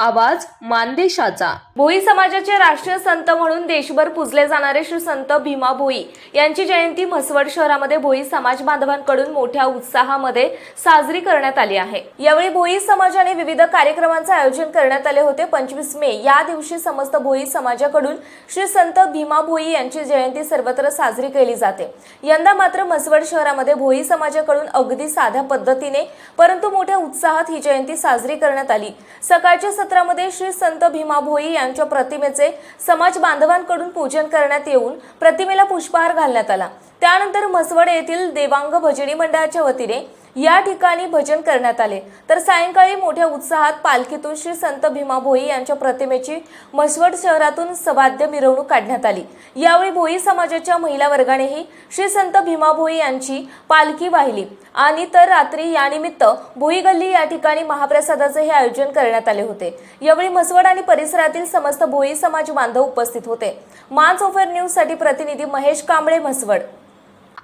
आवाज मानदेशाचा. भोई समाजाचे राष्ट्रीय संत म्हणून देशभर पूजले जाणारे श्री संत भीमा भोई यांची जयंती म्हसवड शहरामध्ये भोई समाज बांधवांकडून मोठ्या उत्साहामध्ये साजरी करण्यात आली आहे. यावेळी भोई समाजाने विविध कार्यक्रमांचे आयोजन करण्यात आले होते. पंचवीस मे या दिवशी समस्त भोई समाजाकडून श्री संत भीमा भोई यांची जयंती सर्वत्र साजरी केली जाते. यंदा मात्र म्हसवड शहरामध्ये भोई समाजाकडून अगदी साध्या पद्धतीने परंतु मोठ्या उत्साहात ही जयंती साजरी करण्यात आली. सकाळच्या सत्रामध्ये श्री संत भीमा भोई यांच्या प्रतिमेचे समाज बांधवांकडून पूजन करण्यात येऊन प्रतिमेला पुष्पहार घालण्यात आला. त्यानंतर म्हसवड येथील देवांग भजनी मंडळाच्या वतीने या ठिकाणी भजन करण्यात आले. तर सायंकाळी मोठ्या उत्साहात पालखीतून श्री संत भीमा भोई यांच्या प्रतिमेची म्हसवड शहरातून सवाद्य मिरवणूक काढण्यात आली. यावेळी भोई समाजाच्या महिला वर्गानेही श्री संत भीमा भोई यांची पालखी वाहिली. आणि तर रात्री यानिमित्त भोई गल्ली या ठिकाणी महाप्रसादाचे हे आयोजन करण्यात आले होते. यावेळी म्हसवड आणि परिसरातील समस्त भोई समाज बांधव उपस्थित होते. मान्स ऑफर न्यूजसाठी प्रतिनिधी महेश कांबळे म्हसवड.